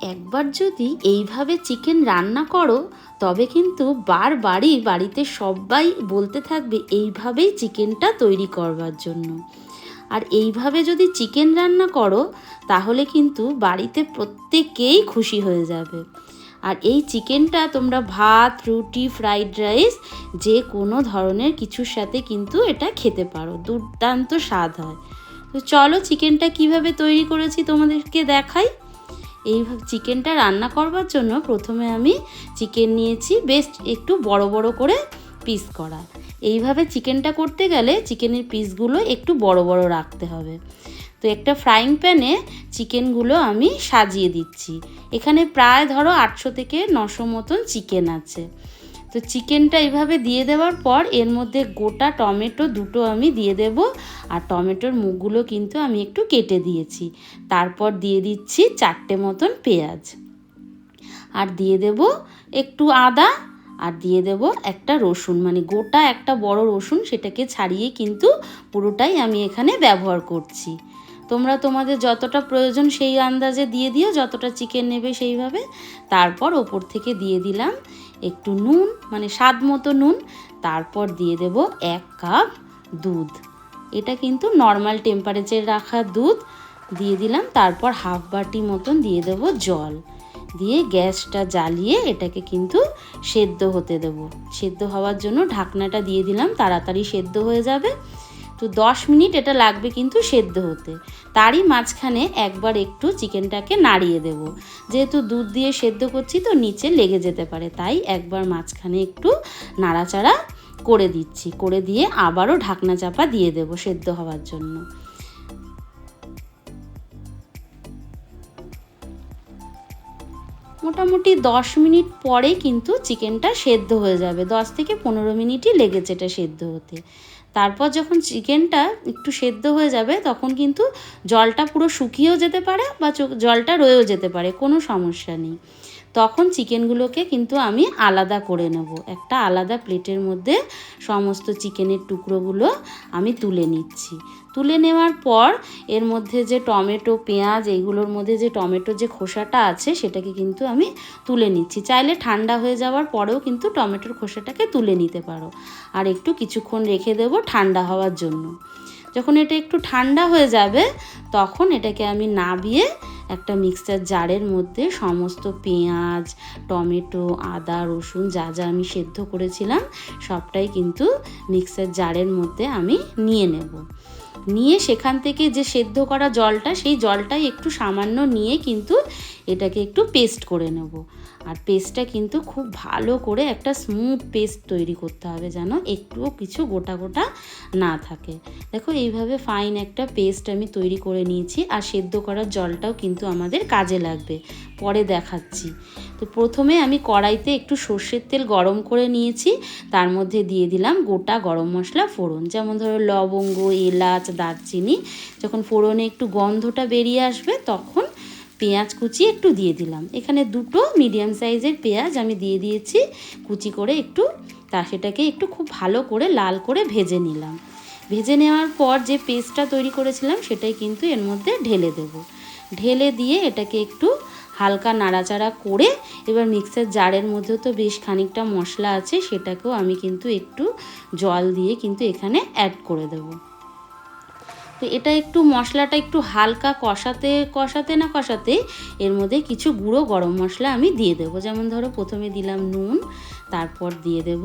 একবার যদি এইভাবে চিকেন রান্না করো, তবে কিন্তু বারবারই বাড়িতে সবাই বলতে থাকবে এইভাবেই চিকেনটা তৈরি করবার জন্য। আর এইভাবে যদি চিকেন রান্না করো, তাহলে কিন্তু বাড়িতে প্রত্যেকেই খুশি হয়ে যাবে। আর এই চিকেনটা তোমরা ভাত, রুটি, ফ্রাইড রাইস, যে কোনো ধরনের কিছুর সাথে কিন্তু এটা খেতে পারো। দুর্দান্ত স্বাদ হয়। তো চলো চিকেনটা কীভাবে তৈরি করেছি তোমাদেরকে দেখাই। এইভাবে চিকেনটা রান্না করবার জন্য প্রথমে আমি চিকেন নিয়েছি, বেশ একটু বড় বড় করে পিস করা। এইভাবে চিকেনটা করতে গেলে চিকেনের পিসগুলো একটু বড় বড় রাখতে হবে। তো একটা ফ্রাইং প্যানে চিকেনগুলো আমি সাজিয়ে দিচ্ছি। এখানে প্রায় ধরো আটশো থেকে নশো মতন চিকেন আছে। তো চিকেনটা এইভাবে দিয়ে দেওয়ার পর এর মধ্যে গোটা টমেটো দুটো আমি দিয়ে দেব আর টমেটোর মুখগুলো কিন্তু আমি একটু কেটে দিয়েছি। তারপর দিয়ে দিচ্ছি চারটে মতন পেঁয়াজ। আর দিয়ে দেব একটু আদা আর দিয়ে দেব একটা রসুন। মানে গোটা একটা বড় রসুন সেটাকে ছাড়িয়ে কিন্তু পুরোটাই আমি এখানে ব্যবহার করছি। তোমরা তোমাদের যতটা প্রয়োজন সেই আন্দাজে দিয়ে দিও, যতটা চিকেন নেবে সেইভাবে। তারপর ওপর থেকে দিয়ে দিলাম একটু নুন মানে স্বাদ মতো নুন। তারপর দিয়ে দেব এক কাপ দুধ। এটা কিন্তু নর্মাল টেম্পারেচার রাখা দুধ। দিয়ে দিলাম, তারপর হাফ বাটি মতন দিয়ে দেব জল। দিয়ে গ্যাসটা জ্বালিয়ে এটাকে কিন্তু সেদ্ধ হতে দেবো। সেদ্ধ হওয়ার জন্য ঢাকনাটা দিয়ে দিলাম, তাড়াতাড়ি সেদ্ধ হয়ে যাবে। তো দশ মিনিট এটা লাগবে কিন্তু সেদ্ধ হতে। তারই মাঝখানে একবার একটু চিকেনটাকে নাড়িয়ে দেব। যেহেতু দুধ দিয়ে সেদ্ধ করছি তো নিচে লেগে যেতে পারে, তাই একবার মাঝখানে একটু নাড়াচাড়া করে দিচ্ছি। করে দিয়ে আবারও ঢাকনা চাপা দিয়ে দেব সেদ্ধ হওয়ার জন্য। মোটামুটি দশ মিনিট পরে কিন্তু চিকেনটা সেদ্ধ হয়ে যাবে। দশ থেকে পনেরো মিনিটই লেগেছে এটা সেদ্ধ হতে। তারপর যখন চিকেনটা একটু সেদ্ধ হয়ে যাবে, তখন কিন্তু জলটা পুরো শুকিয়েও যেতে পারে বা জলটা রয়েও যেতে পারে, কোনো সমস্যা নেই। তখন চিকেনগুলোকে কিন্তু আমি আলাদা করে নেব। একটা আলাদা প্লেটের মধ্যে সমস্ত চিকেনের টুকরোগুলো আমি তুলে নিচ্ছি। তুলে নেওয়ার পর এর মধ্যে যে টমেটো, পেঁয়াজ, এইগুলোর মধ্যে যে টমেটো যে খোসাটা আছে সেটাকে কিন্তু আমি তুলে নিচ্ছি। চাইলে ঠান্ডা হয়ে যাওয়ার পরেও কিন্তু টমেটোর খোসাটাকে তুলে নিতে পারো। আর একটু কিছুক্ষণ রেখে দেবো ঠান্ডা হওয়ার জন্য। যখন এটা একটু ঠান্ডা হয়ে যাবে, তখন এটাকে আমি নাবিয়ে একটা মিক্সচার জারের মধ্যে সমস্ত পেঁয়াজ, টমেটো, আদা, রসুন যা যা আমি সেদ্ধ করেছিলাম, সবটাই কিন্তু মিক্সার জারের মধ্যে আমি নিয়ে নেব। নিয়ে সেখান থেকে যে সেদ্ধ করা জলটা, সেই জলটাই একটু সামান্য নিয়ে কিন্তু এটাকে একটু পেস্ট করে নেব। আর পেস্টটা কিন্তু খুব ভালো করে একটা স্মুথ পেস্ট তৈরি করতে হবে যেন একটুও কিছু গোটা গোটা না থাকে। দেখো এইভাবে ফাইন একটা পেস্ট আমি তৈরি করে নিয়েছি আর সেদ্ধ করার জলটাও কিন্তু আমাদের কাজে লাগবে। পরে দেখাচ্ছি। তো প্রথমে আমি কড়াইতে একটু সর্ষের তেল গরম করে নিয়েছি, তার মধ্যে দিয়ে দিলাম গোটা গরম মশলা ফোড়ন। যেমন ধরো লবঙ্গ, এলাচ, দারচিনি, যখন ফোড়নে একটু গন্ধটা বেরিয়ে আসবে তখন পেঁয়াজ কুচি একটু দিয়ে দিলাম। এখানে দুটো মিডিয়াম সাইজের পেঁয়াজ আমি দিয়ে দিয়েছি। কুচি করে একটু তা সেটাকে একটু খুব ভালো করে লাল করে ভেজে নিলাম। ভেজে নেওয়ার পর যে পেস্টটা তৈরি করেছিলাম সেটাই কিন্তু এর মধ্যে ঢেলে দেব। ঢেলে দিয়ে এটাকে একটু হালকা নাড়াচাড়া করে এবার মিক্সার জারের মধ্যে তো বেশ খানিকটা মশলা আছে সেটাকেও আমি কিন্তু একটু জল দিয়ে কিন্তু এখানে অ্যাড করে দেবো। তো এটা একটু মশলাটা একটু হালকা কষাতে কষাতে না কষাতে এর মধ্যে কিছু গুঁড়ো গরম মশলা আমি দিয়ে দেবো। যেমন ধরো প্রথমে দিলাম নুন, তারপর দিয়ে দেব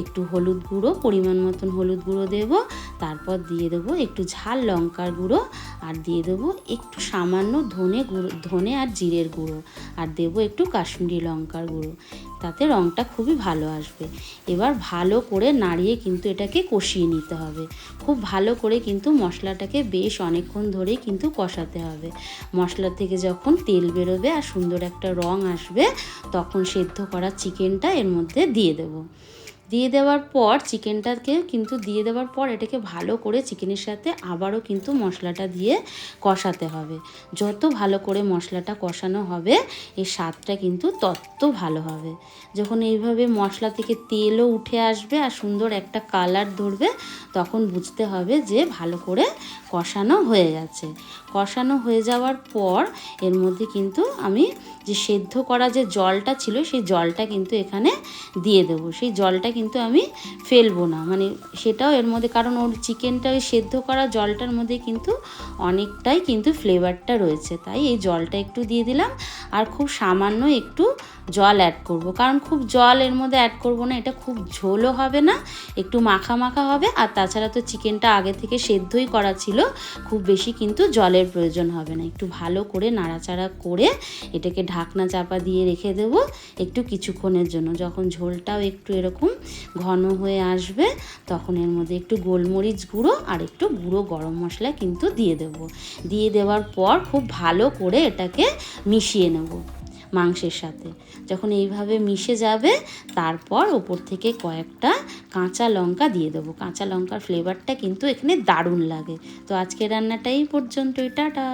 একটু হলুদ গুঁড়ো, পরিমাণ মতন হলুদ গুঁড়ো দেব, তারপর দিয়ে দেব একটু ঝাল লঙ্কার গুঁড়ো আর দিয়ে দেবো একটু সামান্য ধনে গুঁড়ো, ধনে আর জিরের গুঁড়ো। আর দেবো একটু কাশ্মীরি লঙ্কার গুঁড়ো। তাতে রঙটা খুবই ভালো আসবে। এবার ভালো করে নাড়িয়ে কিন্তু এটাকে কষিয়ে নিতে হবে। খুব ভালো করে কিন্তু মশলাটাকে বেশ অনেকক্ষণ ধরে কিন্তু কষাতে হবে। মশলা থেকে যখন তেল বেরোবে আর সুন্দর একটা রং আসবে, তখন সেদ্ধ করা চিকেনটা এর মধ্যে দিয়ে দেব। দিয়ে দেওয়ার পর চিকেনটাকে কিন্তু দিয়ে দেওয়ার পর এটাকে ভালো করে চিকেনের সাথে আবারও কিন্তু মশলাটা দিয়ে কষাতে হবে। যত ভালো করে মশলাটা কষানো হবে, এর স্বাদটা কিন্তু তত ভালো হবে। যখন এইভাবে মশলা থেকে তেলও উঠে আসবে আর সুন্দর একটা কালার ধরবে, তখন বুঝতে হবে যে ভালো করে কষানো হয়ে গেছে। কষানো হয়ে যাওয়ার পর এর মধ্যে কিন্তু আমি যে সেদ্ধ করা যে জলটা ছিল, সেই জলটা কিন্তু এখানে দিয়ে দেব। সেই জলটা কিন্তু আমি ফেলব না। মানে সেটাও এর মধ্যে, কারণ ওর চিকেনটা ওই সেদ্ধ করা জলটার মধ্যে কিন্তু অনেকটাই কিন্তু ফ্লেভারটা রয়েছে। তাই এই জলটা একটু দিয়ে দিলাম। আর খুব সামান্য একটু জল অ্যাড করব। কারণ খুব জল এর মধ্যে অ্যাড করব না, এটা খুব ঝোলও হবে না, একটু মাখা মাখা হবে। আর তাছাড়া তো চিকেনটা আগে থেকে সেদ্ধই করা ছিল, খুব বেশি কিন্তু জলের প্রয়োজন হবে না। একটু ভালো করে নাড়াচাড়া করে এটাকে ঢাকনা চাপা দিয়ে রেখে দেব একটু কিছুক্ষণের জন্য। যখন ঝোলটাও একটু এরকম ঘন হয়ে আসবে, তখন এর মধ্যে একটু গোলমরিচ গুঁড়ো আর একটু গুঁড়ো গরম মশলা কিন্তু দিয়ে দেব। দিয়ে দেওয়ার পর খুব ভালো করে এটাকে মিশিয়ে নেব। মাংসের সাথে। যখন এইভাবে মিশে যাবে, তারপর ওপর থেকে কয়েকটা কাঁচা লঙ্কা দিয়ে দেবো। কাঁচা লঙ্কার ফ্লেভারটা কিন্তু এখানে দারুণ লাগে। তো আজকে রান্নাটাই পর্যন্তই, টাটা।